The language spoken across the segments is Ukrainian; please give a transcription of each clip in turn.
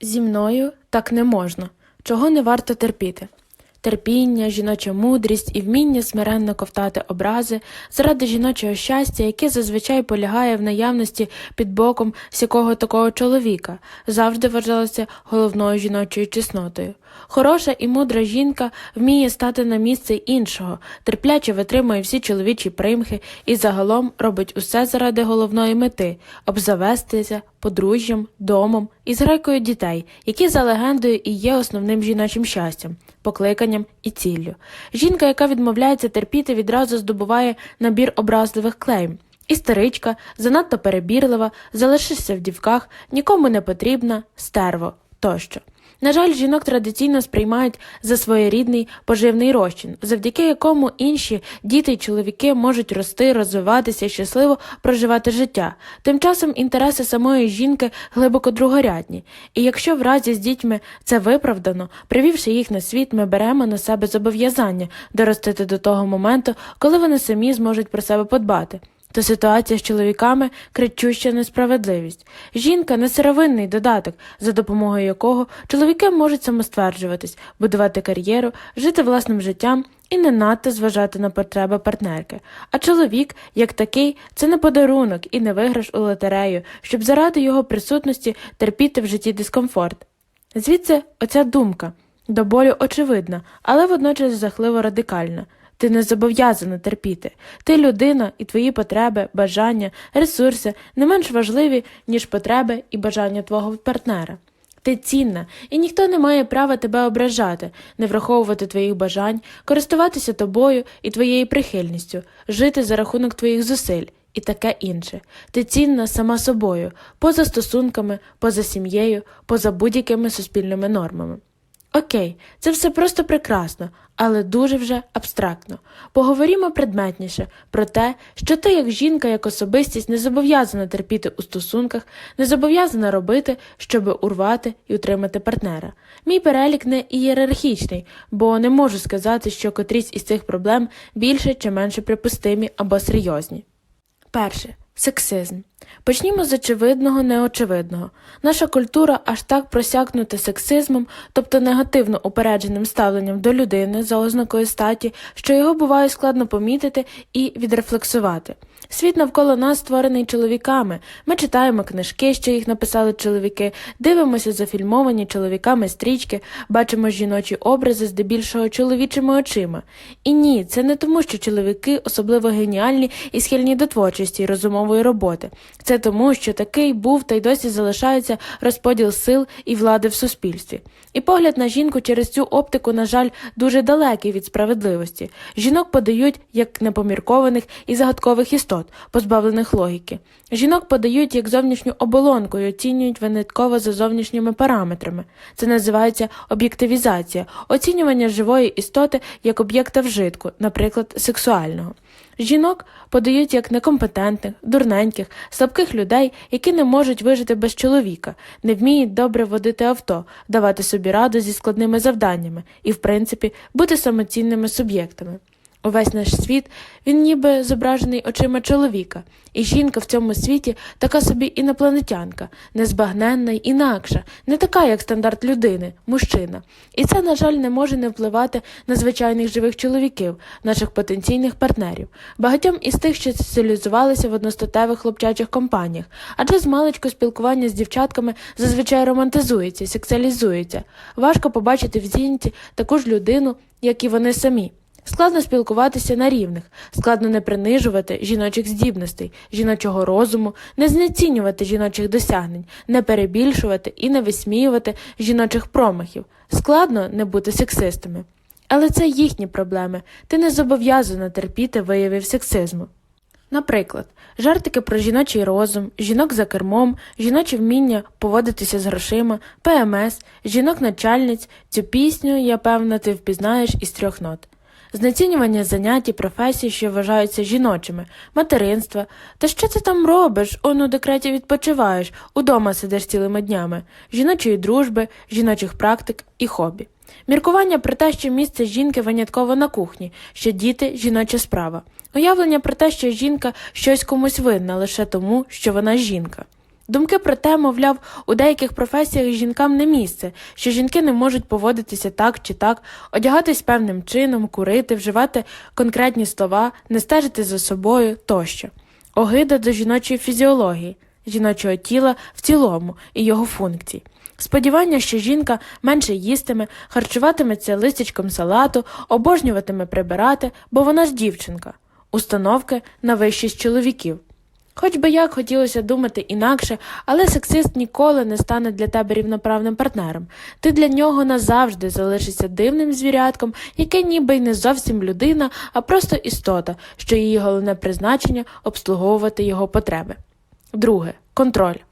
Зі мною так не можна, чого не варто терпіти. Терпіння, жіноча мудрість і вміння смиренно ковтати образи заради жіночого щастя, яке зазвичай полягає в наявності під боком всякого такого чоловіка, завжди вважалося головною жіночою чеснотою. Хороша і мудра жінка вміє стати на місце іншого, терпляче витримує всі чоловічі примхи і загалом робить усе заради головної мети обзавестися подружжям, домом і зграйкою дітей, які за легендою і є основним жіночим щастям, покликанням і ціллю. Жінка, яка відмовляється терпіти, відразу здобуває набір образливих клейм. Істеричка, занадто перебірлива, залишишся в дівках, нікому не потрібна, стерво тощо. На жаль, жінок традиційно сприймають за своєрідний поживний розчин, завдяки якому інші діти й чоловіки можуть рости, розвиватися щасливо проживати життя. Тим часом інтереси самої жінки глибоко другорядні, і якщо в разі з дітьми це виправдано, привівши їх на світ, ми беремо на себе зобов'язання доростити до того моменту, коли вони самі зможуть про себе подбати. То ситуація з чоловіками кричуща несправедливість. Жінка не сировинний додаток, за допомогою якого чоловіки можуть самостверджуватись, будувати кар'єру, жити власним життям і не надто зважати на потреби партнерки. А чоловік, як такий, це не подарунок і не виграш у лотерею, щоб заради його присутності терпіти в житті дискомфорт. Звідси оця думка до болю очевидна, але водночас жахливо радикальна. Ти не зобов'язана терпіти. Ти людина, і твої потреби, бажання, ресурси не менш важливі, ніж потреби і бажання твого партнера. Ти цінна, і ніхто не має права тебе ображати, не враховувати твоїх бажань, користуватися тобою і твоєю прихильністю, жити за рахунок твоїх зусиль і таке інше. Ти цінна сама собою, поза стосунками, поза сім'єю, поза будь-якими суспільними нормами. Окей, це все просто прекрасно, але дуже вже абстрактно. Поговоримо предметніше про те, що ти, як жінка, як особистість, не зобов'язана терпіти у стосунках, не зобов'язана робити, щоб урвати і утримати партнера. Мій перелік не ієрархічний, бо не можу сказати, що котрісь із цих проблем більше чи менше припустимі або серйозні. Перше сексизм. Почнімо з очевидного неочевидного. Наша культура аж так просякнута сексизмом, тобто негативно упередженим ставленням до людини за ознакою статі, що його буває складно помітити і відрефлексувати. Світ навколо нас створений чоловіками. Ми читаємо книжки, що їх написали чоловіки, дивимося зафільмовані чоловіками стрічки, бачимо жіночі образи здебільшого чоловічими очима. І ні, це не тому, що чоловіки особливо геніальні і схильні до творчості і розумової роботи. Це тому, що такий був та й досі залишається розподіл сил і влади в суспільстві. І погляд на жінку через цю оптику, на жаль, дуже далекий від справедливості. Жінок подають як непоміркованих і загадкових істот, позбавлених логіки. Жінок подають як зовнішню оболонку і оцінюють винятково за зовнішніми параметрами. Це називається об'єктивізація, оцінювання живої істоти як об'єкта вжитку, наприклад, сексуального. Жінок подають як некомпетентних, дурненьких, слабких людей, які не можуть вижити без чоловіка, не вміють добре водити авто, давати собі раду зі складними завданнями і, в принципі, бути самоцінними суб'єктами. Увесь наш світ він ніби зображений очима чоловіка, і жінка в цьому світі така собі інопланетянка, незбагненна й інакша, не така, як стандарт людини, мужчина. І це, на жаль, не може не впливати на звичайних живих чоловіків, наших потенційних партнерів, багатьом із тих, що соціалізувалися в одностатевих хлопчачих компаніях, адже з маличку спілкування з дівчатками зазвичай романтизується, сексуалізується. Важко побачити в жінці таку ж людину, як і вони самі. Складно спілкуватися на рівних, складно не принижувати жіночих здібностей, жіночого розуму, не знецінювати жіночих досягнень, не перебільшувати і не висміювати жіночих промахів, складно не бути сексистами. Але це їхні проблеми, ти не зобов'язана терпіти виявів сексизму. Наприклад, жартики про жіночий розум, жінок за кермом, жіноче вміння поводитися з грошима, ПМС, жінок-начальниць, цю пісню, я певна, ти впізнаєш із трьох нот. Знецінювання занять і професій, що вважаються жіночими, материнства. Та що ти там робиш? Он у декреті відпочиваєш, удома сидиш цілими днями, жіночої дружби, жіночих практик і хобі. Міркування про те, що місце жінки винятково на кухні, що діти жіноча справа. Уявлення про те, що жінка щось комусь винна лише тому, що вона жінка. Думки про те, мовляв, у деяких професіях жінкам не місце, що жінки не можуть поводитися так чи так, одягатись певним чином, курити, вживати конкретні слова, не стежити за собою тощо. Огида до жіночої фізіології, жіночого тіла в цілому і його функцій. Сподівання, що жінка менше їстиме, харчуватиметься листячком салату, обожнюватиме прибирати, бо вона ж дівчинка, установки на вищість чоловіків. Хоч би як хотілося думати інакше, але сексист ніколи не стане для тебе рівноправним партнером. Ти для нього назавжди залишишся дивним звірятком, яке ніби й не зовсім людина, а просто істота, що її головне призначення обслуговувати його потреби. Друге контроль.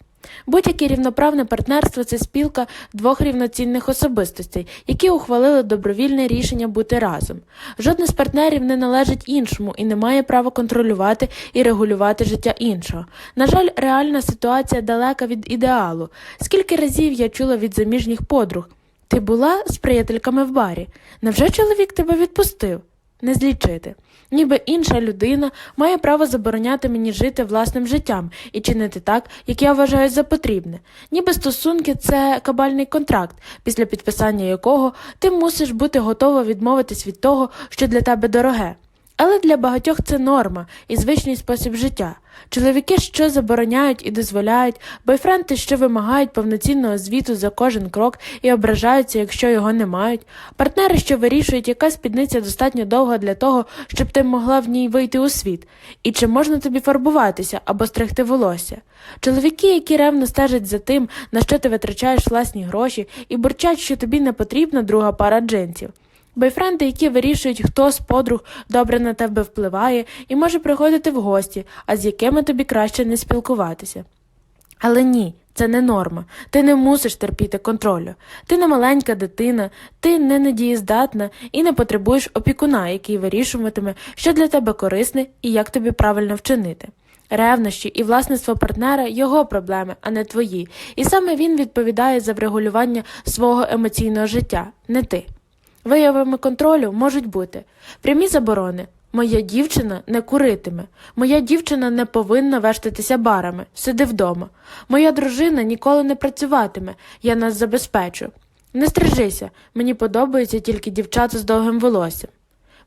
Будь-яке рівноправне партнерство це спілка двох рівноцінних особистостей, які ухвалили добровільне рішення бути разом. Жодне з партнерів не належить іншому і не має права контролювати і регулювати життя іншого. На жаль, реальна ситуація далека від ідеалу. Скільки разів я чула від заміжніх подруг ти була з приятельками в барі? Невже чоловік тебе відпустив? Не злічити. Ніби інша людина має право забороняти мені жити власним життям і чинити так, як я вважаю за потрібне. Ніби стосунки це кабальний контракт, після підписання якого ти мусиш бути готова відмовитись від того, що для тебе дороге. Але для багатьох це норма і звичний спосіб життя. Чоловіки що забороняють і дозволяють, бойфренди що вимагають повноцінного звіту за кожен крок і ображаються, якщо його не мають, партнери, що вирішують, яка спідниця достатньо довга для того, щоб ти могла в ній вийти у світ, і чи можна тобі фарбуватися або стригти волосся. Чоловіки, які ревно стежать за тим, на що ти витрачаєш власні гроші, і бурчать, що тобі не потрібна друга пара джинсів. Бойфренди, які вирішують, хто з подруг добре на тебе впливає і може приходити в гості, а з якими тобі краще не спілкуватися. Але ні, це не норма. Ти не мусиш терпіти контролю. Ти не маленька дитина, ти не недієздатна і не потребуєш опікуна, який вирішуватиме, що для тебе корисне і як тобі правильно вчинити. Ревнощі і власництво партнера його проблеми, а не твої, і саме він відповідає за врегулювання свого емоційного життя, не ти. Виявами контролю можуть бути прямі заборони. Моя дівчина не куритиме, моя дівчина не повинна вештатися барами, сиди вдома. Моя дружина ніколи не працюватиме, я нас забезпечу. Не стрижися, мені подобаються тільки дівчата з довгим волоссям.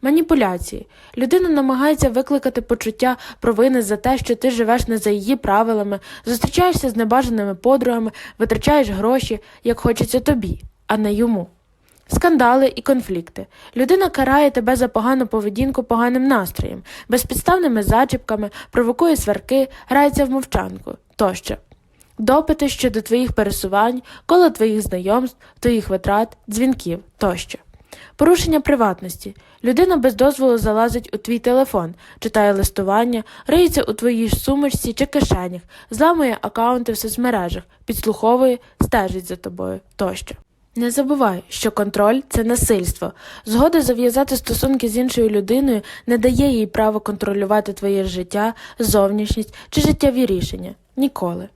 Маніпуляції. Людина намагається викликати почуття провини за те, що ти живеш не за її правилами, зустрічаєшся з небажаними подругами, витрачаєш гроші, як хочеться тобі, а не йому. Скандали і конфлікти. Людина карає тебе за погану поведінку поганим настроєм, безпідставними зачіпками, провокує сварки, грається в мовчанку тощо. Допити щодо твоїх пересувань, коло твоїх знайомств, твоїх витрат, дзвінків тощо. Порушення приватності. Людина без дозволу залазить у твій телефон, читає листування, риється у твоїй сумочці чи кишенях, зламує акаунти в соцмережах, підслуховує, стежить за тобою тощо. Не забувай, що контроль це насильство. Згода зав'язати стосунки з іншою людиною не дає їй право контролювати твоє життя, зовнішність чи життєві рішення. Ніколи.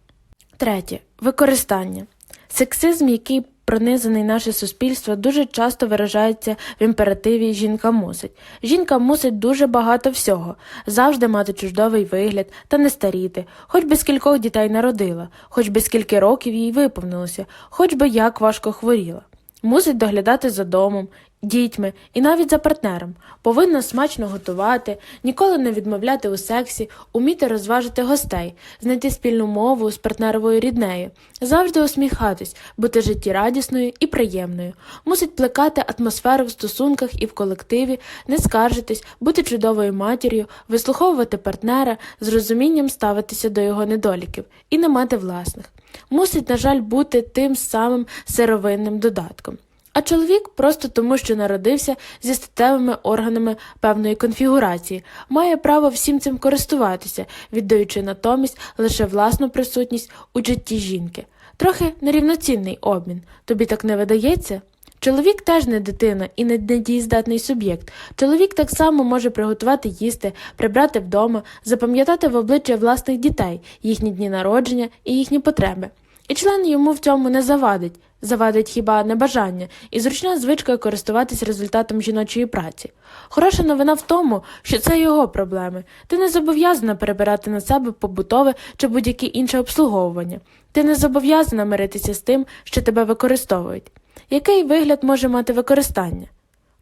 Третє використання. Сексизм, який пронизаний наше суспільство, дуже часто виражається в імперативі жінка мусить. Жінка мусить дуже багато всього, завжди мати чуждовий вигляд та не старіти, хоч би скількох дітей народила, хоч би скільки років їй виповнилося, хоч би як важко хворіла. Мусить доглядати за домом, дітьми і навіть за партнером, повинна смачно готувати, ніколи не відмовляти у сексі, уміти розважити гостей, знайти спільну мову з партнеровою ріднею, завжди усміхатись, бути життєрадісною і приємною, мусить плекати атмосферу в стосунках і в колективі, не скаржитись, бути чудовою матір'ю, вислуховувати партнера, з розумінням ставитися до його недоліків і не мати власних. Мусить, на жаль, бути тим самим сировинним додатком. А чоловік просто тому, що народився зі статевими органами певної конфігурації, має право всім цим користуватися, віддаючи натомість лише власну присутність у житті жінки. Трохи нерівноцінний обмін. Тобі так не видається? Чоловік теж не дитина і не недієздатний суб'єкт. Чоловік так само може приготувати їсти, прибрати вдома, запам'ятати в обличчя власних дітей, їхні дні народження і їхні потреби. І член йому в цьому не завадить. Завадить хіба небажання і зручна звичка користуватись результатом жіночої праці. Хороша новина в тому, що це його проблеми. Ти не зобов'язана перебирати на себе побутове чи будь-яке інше обслуговування. Ти не зобов'язана миритися з тим, що тебе використовують. Який вигляд може мати використання?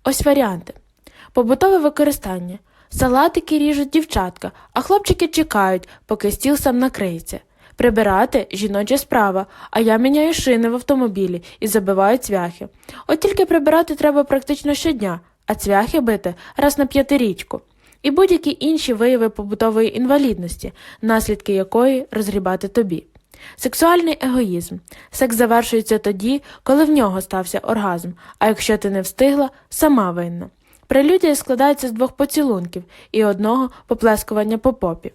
Ось варіанти. Побутове використання. Салатики ріжуть дівчатка, а хлопчики чекають, поки стіл сам накриється. Прибирати жіноча справа, а я міняю шини в автомобілі і забиваю цвяхи. От тільки прибирати треба практично щодня, а цвяхи бити раз на п'ятирічку. І будь-які інші вияви побутової інвалідності, наслідки якої розгрібати тобі. Сексуальний егоїзм. Секс завершується тоді, коли в нього стався оргазм, а якщо ти не встигла, сама винна. Прелюдія складається з двох поцілунків і одного поплескування по попі.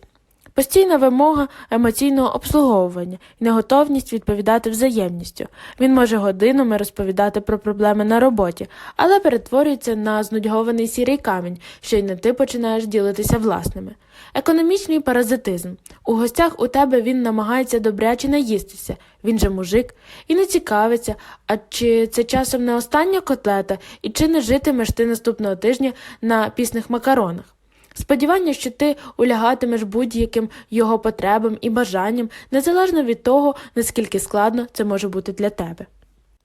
Постійна вимога емоційного обслуговування і неготовність відповідати взаємністю. Він може годинами розповідати про проблеми на роботі, але перетворюється на знудьгований сірий камінь, що й не ти починаєш ділитися власними. Економічний паразитизм. У гостях у тебе він намагається добряче наїстися, він же мужик, і не цікавиться, а чи це часом не остання котлета, і чи не житимеш ти наступного тижня на пісних макаронах. Сподівання, що ти улягатимеш будь-яким його потребам і бажанням, незалежно від того, наскільки складно це може бути для тебе.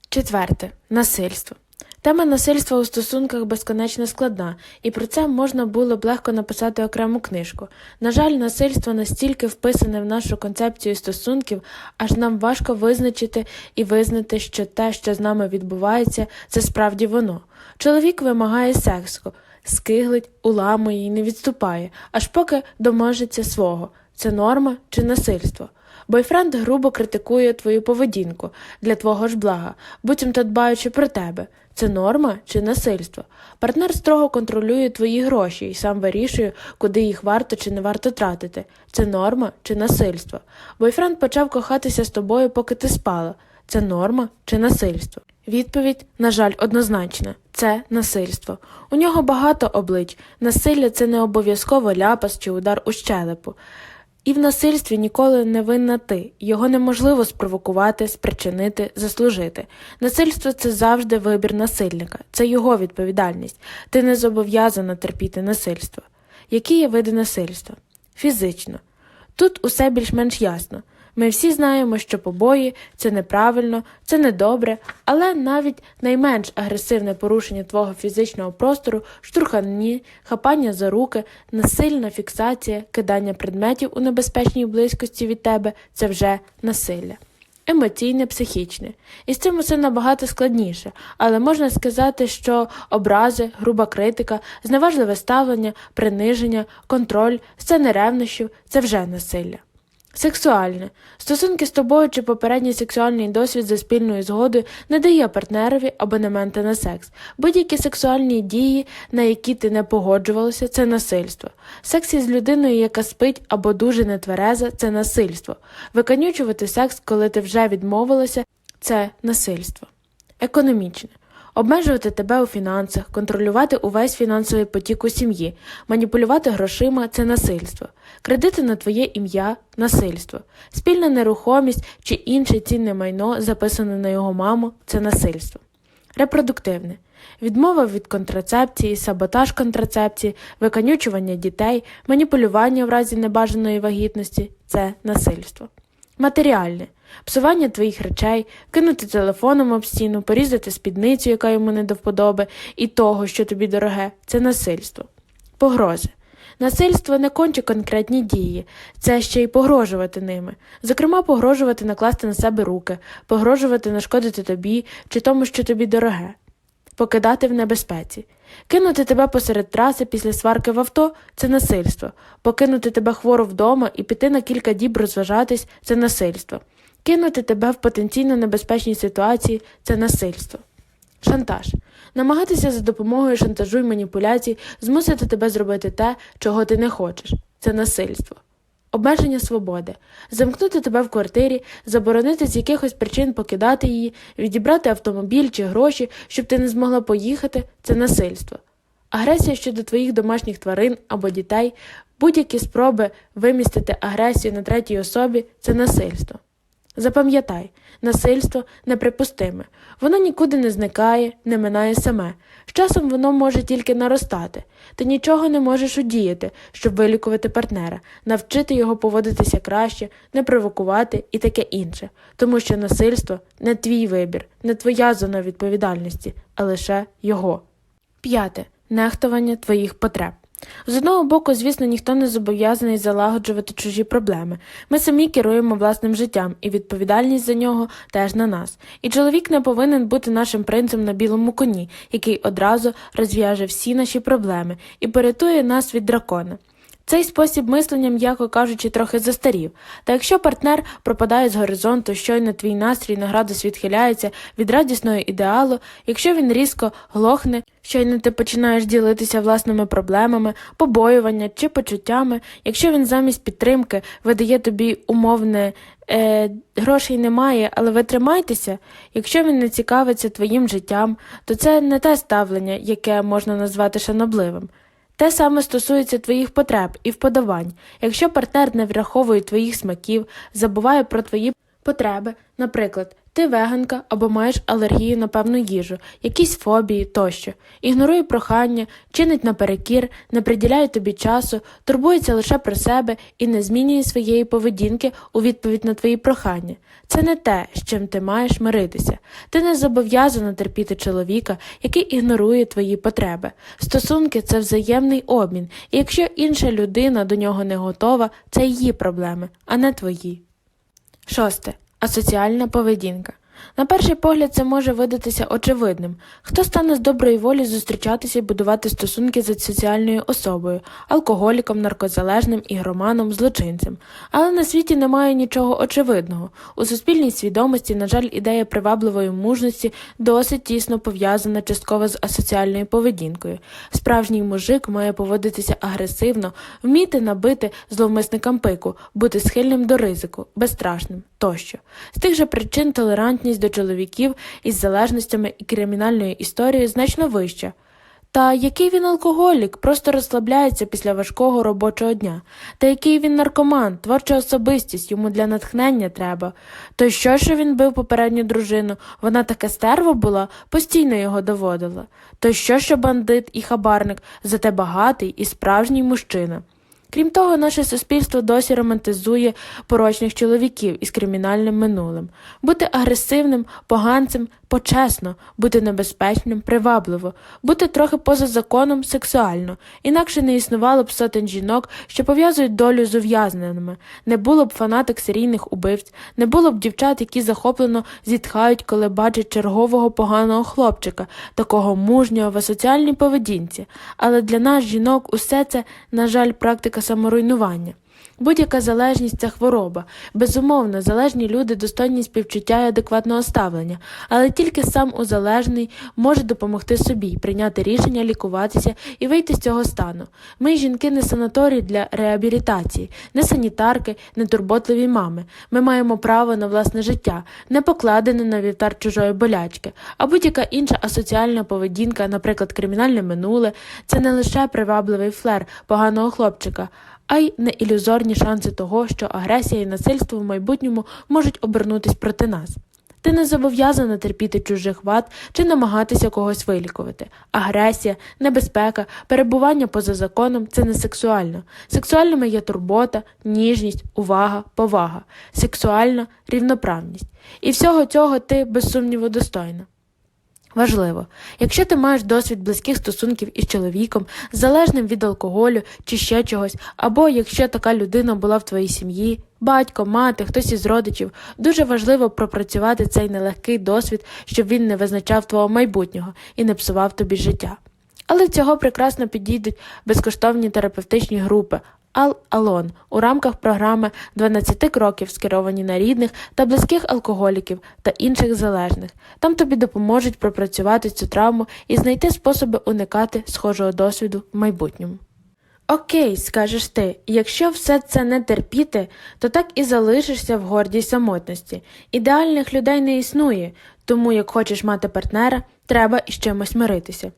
Четверте насильство. Тема насильства у стосунках безконечно складна, і про це можна було б легко написати окрему книжку. На жаль, насильство настільки вписане в нашу концепцію стосунків, аж нам важко визначити і визнати, що те, що з нами відбувається, це справді воно. Чоловік вимагає сексу, скиглить, уламує і не відступає, аж поки доможеться свого. Це норма чи насильство. Бойфренд грубо критикує твою поведінку для твого ж блага, буцімто дбаючи про тебе. Це норма чи насильство. Партнер строго контролює твої гроші і сам вирішує, куди їх варто чи не варто тратити. Це норма чи насильство. Бойфренд почав кохатися з тобою, поки ти спала. Це норма чи насильство. Відповідь, на жаль, однозначна це насильство. У нього багато облич. Насилля це не обов'язково ляпас чи удар у щелепу. І в насильстві ніколи не винна ти, його неможливо спровокувати, спричинити, заслужити. Насильство це завжди вибір насильника, це його відповідальність. Ти не зобов'язана терпіти насильство. Які є види насильства? Фізично. Тут усе більш-менш ясно. Ми всі знаємо, що побої це неправильно, це недобре, але навіть найменш агресивне порушення твого фізичного простору, штурхані, хапання за руки, насильна фіксація, кидання предметів у небезпечній близькості від тебе це вже насилля. Емоційне, психічне. І з цим усе набагато складніше, але можна сказати, що образи, груба критика, зневажливе ставлення, приниження, контроль, сцени ревнощів це вже насилля. Сексуальне. Стосунки з тобою чи попередній сексуальний досвід за спільною згодою не дає партнерові абонемента на секс. Будь-які сексуальні дії, на які ти не погоджувалася, це насильство. Секс із людиною, яка спить або дуже нетвереза, це насильство. Виконючувати секс, коли ти вже відмовилася, це насильство. Економічне. Обмежувати тебе у фінансах, контролювати увесь фінансовий потік у сім'ї, маніпулювати грошима це насильство, кредити на твоє ім'я насильство, спільна нерухомість чи інше цінне майно, записане на його маму це насильство. Репродуктивне відмова від контрацепції, саботаж контрацепції, виконючування дітей, маніпулювання в разі небажаної вагітності це насильство. Матеріальне псування твоїх речей, кинути телефоном об стіну, порізати спідницю, яка йому не до вподоби, і того, що тобі дороге, це насильство. Погрози. Насильство не конче конкретні дії, це ще й погрожувати ними. Зокрема, погрожувати накласти на себе руки, погрожувати нашкодити тобі чи тому, що тобі дороге, покидати в небезпеці. Кинути тебе посеред траси після сварки в авто це насильство, покинути тебе хворо вдома і піти на кілька діб розважатись це насильство. Кинути тебе в потенційно небезпечній ситуації це насильство. Шантаж. Намагатися за допомогою шантажу і маніпуляцій змусити тебе зробити те, чого ти не хочеш це насильство. Обмеження свободи, замкнути тебе в квартирі, заборонити з якихось причин покидати її, відібрати автомобіль чи гроші, щоб ти не змогла поїхати це насильство. Агресія щодо твоїх домашніх тварин або дітей, будь-які спроби вимістити агресію на третій особі це насильство. Запам'ятай, насильство неприпустиме. Воно нікуди не зникає, не минає саме. З часом воно може тільки наростати. Ти нічого не можеш удіяти, щоб вилікувати партнера, навчити його поводитися краще, не провокувати і таке інше, тому що насильство не твій вибір, не твоя зона відповідальності, а лише його. П'яте нехтування твоїх потреб. З одного боку, звісно, ніхто не зобов'язаний залагоджувати чужі проблеми. Ми самі керуємо власним життям, і відповідальність за нього теж на нас. І чоловік не повинен бути нашим принцем на білому коні, який одразу розв'яже всі наші проблеми і порятує нас від дракона. Цей спосіб мислення, м'яко кажучи, трохи застарів. Та якщо партнер пропадає з горизонту, щойно твій настрій на градус відхиляється від радісного ідеалу, якщо він різко глохне, щойно ти починаєш ділитися власними проблемами, побоювання чи почуттями, якщо він замість підтримки видає тобі умовне е, грошей немає, але ви тримайтеся, якщо він не цікавиться твоїм життям, то це не те ставлення, яке можна назвати шанобливим. Те саме стосується твоїх потреб і вподобань. Якщо партнер не враховує твоїх смаків, забуває про твої потреби, наприклад, ти веганка або маєш алергію на певну їжу, якісь фобії тощо, ігнорує прохання, чинить наперекір, не приділяє тобі часу, турбується лише про себе і не змінює своєї поведінки у відповідь на твої прохання. Це не те, з чим ти маєш миритися. Ти не зобов'язана терпіти чоловіка, який ігнорує твої потреби. Стосунки це взаємний обмін, і якщо інша людина до нього не готова, це її проблеми, а не твої. Шосте. Асоціальна поведінка. На перший погляд це може видатися очевидним. Хто стане з доброї волі зустрічатися і будувати стосунки з соціальною особою, алкоголіком, наркозалежним, ігроманом, злочинцем. Але на світі немає нічого очевидного. У суспільній свідомості, на жаль, ідея привабливої мужності досить тісно пов'язана частково з асоціальною поведінкою. Справжній мужик має поводитися агресивно, вміти набити зловмисникам пику, бути схильним до ризику, безстрашним тощо. З тих же причин толерантність до чоловіків із залежностями і кримінальною історією значно вища. Та який він алкоголік, просто розслабляється після важкого робочого дня, та який він наркоман, творча особистість, йому для натхнення треба. То що, що він бив попередню дружину, вона таке стерво була, постійно його доводила. То що, що бандит і хабарник, зате багатий і справжній мужчина. Крім того, наше суспільство досі романтизує порочних чоловіків із кримінальним минулим. Бути агресивним, поганцем почесно, бути небезпечним, привабливо, бути трохи поза законом сексуально, інакше не існувало б сотень жінок, що пов'язують долю з ув'язненими, не було б фанаток серійних убивць, не було б дівчат, які захоплено зітхають, коли бачать чергового поганого хлопчика, такого мужнього в асоціальній поведінці. Але для нас, жінок, усе це, на жаль, практика саморуйнування. Будь-яка залежність це хвороба. Безумовно, залежні люди достойні співчуття і адекватного ставлення, але тільки сам узалежний може допомогти собі, прийняти рішення лікуватися і вийти з цього стану. Ми, жінки, не санаторій для реабілітації, не санітарки, не турботливі мами. Ми маємо право на власне життя, не покладене на вівтар чужої болячки, а будь-яка інша асоціальна поведінка, наприклад, кримінальне минуле, це не лише привабливий флер поганого хлопчика а й не ілюзорні шанси того, що агресія і насильство в майбутньому можуть обернутись проти нас. Ти не зобов'язана терпіти чужих вад чи намагатися когось вилікувати. Агресія, небезпека, перебування поза законом це не сексуально. Сексуальними є турбота, ніжність, увага, повага, сексуальна рівноправність. І всього цього ти, без сумніву, достойна. Важливо, якщо ти маєш досвід близьких стосунків із чоловіком, залежним від алкоголю чи ще чогось, або якщо така людина була в твоїй сім'ї, батько, мати, хтось із родичів, дуже важливо пропрацювати цей нелегкий досвід, щоб він не визначав твого майбутнього і не псував тобі життя. Але цього прекрасно підійдуть безкоштовні терапевтичні групи, Ал-Алон у рамках програми 12 кроків, скеровані на рідних та близьких алкоголіків та інших залежних. Там тобі допоможуть пропрацювати цю травму і знайти способи уникати схожого досвіду в майбутньому. Окей, скажеш ти, якщо все це не терпіти, то так і залишишся в гордій самотності. Ідеальних людей не існує, тому як хочеш мати партнера, треба із чимось миритися.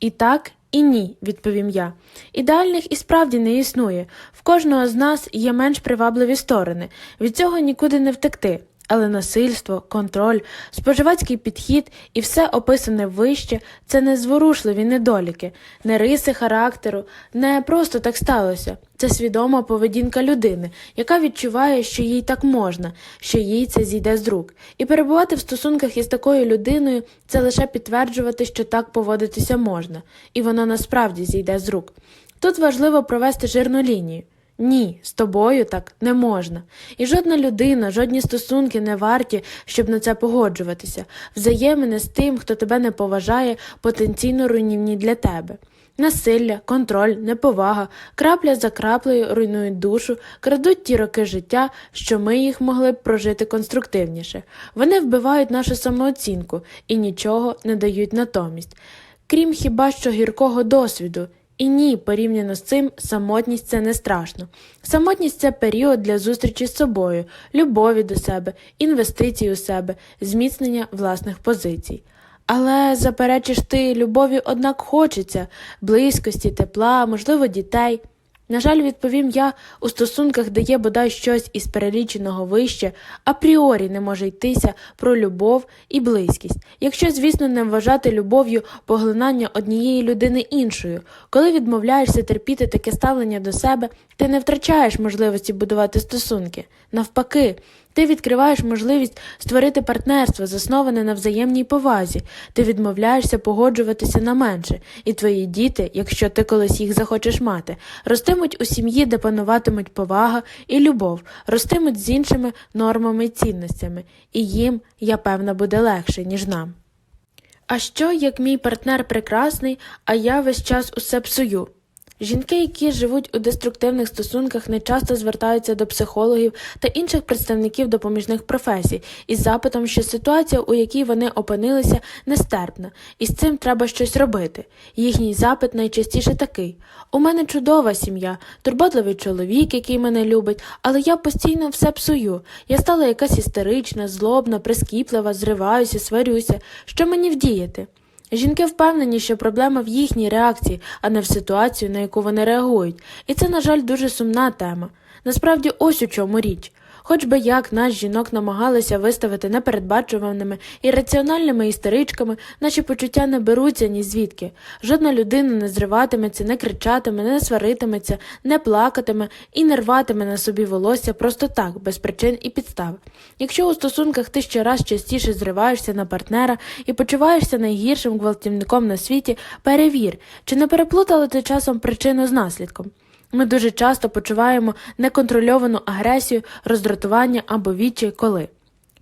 І так, і ні, відповім я. Ідеальних і справді не існує. В кожного з нас є менш привабливі сторони. Від цього нікуди не втекти. Але насильство, контроль, споживацький підхід і все описане вище це не зворушливі недоліки, не риси характеру, не просто так сталося. Це свідома поведінка людини, яка відчуває, що їй так можна, що їй це зійде з рук. І перебувати в стосунках із такою людиною це лише підтверджувати, що так поводитися можна, і воно насправді зійде з рук. Тут важливо провести жирну лінію. Ні, з тобою так не можна. І жодна людина, жодні стосунки не варті, щоб на це погоджуватися. Взаємини з тим, хто тебе не поважає, потенційно руйнівні для тебе. Насилля, контроль, неповага, крапля за краплею руйнують душу, крадуть ті роки життя, що ми їх могли б прожити конструктивніше. Вони вбивають нашу самооцінку і нічого не дають натомість. Крім хіба що гіркого досвіду, і ні, порівняно з цим, самотність це не страшно. Самотність це період для зустрічі з собою, любові до себе, інвестицій у себе, зміцнення власних позицій. Але заперечиш ти, любові, однак хочеться близькості, тепла, можливо, дітей. На жаль, відповім я, у стосунках, де є бодай щось із переліченого вище, апріорі не може йтися про любов і близькість, якщо, звісно, не вважати любов'ю поглинання однієї людини іншою. Коли відмовляєшся терпіти таке ставлення до себе, ти не втрачаєш можливості будувати стосунки. Навпаки, ти відкриваєш можливість створити партнерство, засноване на взаємній повазі. Ти відмовляєшся погоджуватися на менше, і твої діти, якщо ти колись їх захочеш мати, ростимуть у сім'ї, де пануватимуть повага і любов, ростимуть з іншими нормами і цінностями, і їм, я певна, буде легше, ніж нам. А що, як мій партнер прекрасний, а я весь час усе псую? Жінки, які живуть у деструктивних стосунках, не часто звертаються до психологів та інших представників допоміжних професій із запитом, що ситуація, у якій вони опинилися, нестерпна, і з цим треба щось робити. Їхній запит найчастіше такий: у мене чудова сім'я, турботливий чоловік, який мене любить, але я постійно все псую. Я стала якась істерична, злобна, прискіплива, зриваюся, сварюся. Що мені вдіяти? Жінки впевнені, що проблема в їхній реакції, а не в ситуацію, на яку вони реагують, і це, на жаль, дуже сумна тема. Насправді, ось у чому річ. Хоч би як нас жінок намагалися виставити непередбачуваними і раціональними істеричками, наші почуття не беруться ні звідки. Жодна людина не зриватиметься, не кричатиме, не сваритиметься, не плакатиме і не рватиме на собі волосся просто так, без причин і підстав. Якщо у стосунках ти ще раз частіше зриваєшся на партнера і почуваєшся найгіршим гвалтівником на світі, перевір, чи не переплутала ти часом причину з наслідком. Ми дуже часто почуваємо неконтрольовану агресію, роздратування або відчай коли.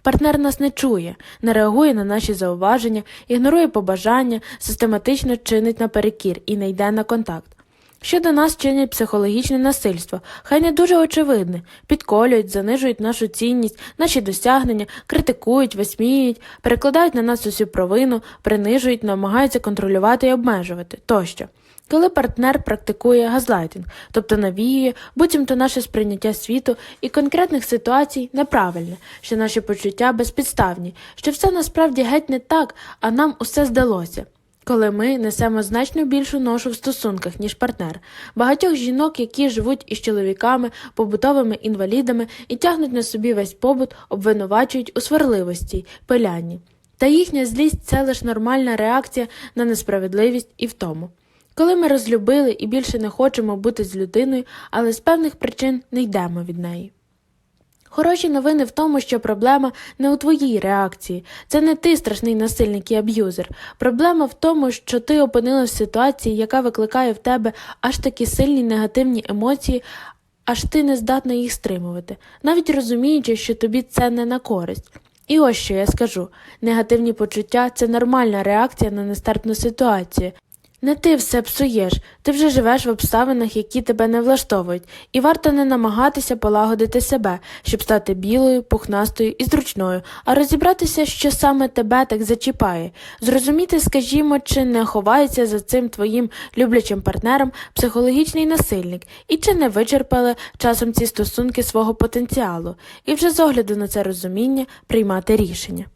Партнер нас не чує, не реагує на наші зауваження, ігнорує побажання, систематично чинить наперекір і не йде на контакт. Що до нас чинять психологічне насильство, хай не дуже очевидне, підколюють, занижують нашу цінність, наші досягнення, критикують, висміюють, перекладають на нас усю провину, принижують, намагаються контролювати і обмежувати тощо. Коли партнер практикує газлайтинг, тобто навіює, буцімто наше сприйняття світу і конкретних ситуацій неправильне, що наші почуття безпідставні, що все насправді геть не так, а нам усе здалося. Коли ми несемо значно більшу ношу в стосунках, ніж партнер, багатьох жінок, які живуть із чоловіками, побутовими інвалідами і тягнуть на собі весь побут, обвинувачують у сварливості, пилянні. Та їхня злість це лише нормальна реакція на несправедливість і втому. Коли ми розлюбили і більше не хочемо бути з людиною, але з певних причин не йдемо від неї. Хороші новини в тому, що проблема не у твоїй реакції. Це не ти страшний насильник і аб'юзер. Проблема в тому, що ти опинилась в ситуації, яка викликає в тебе аж такі сильні негативні емоції, аж ти не здатна їх стримувати, навіть розуміючи, що тобі це не на користь. І ось що я скажу: негативні почуття це нормальна реакція на нестерпну ситуацію. Не ти все псуєш, ти вже живеш в обставинах, які тебе не влаштовують, і варто не намагатися полагодити себе, щоб стати білою, пухнастою і зручною, а розібратися, що саме тебе так зачіпає, зрозуміти, скажімо, чи не ховається за цим твоїм люблячим партнером психологічний насильник, і чи не вичерпали часом ці стосунки свого потенціалу, і вже з огляду на це розуміння приймати рішення.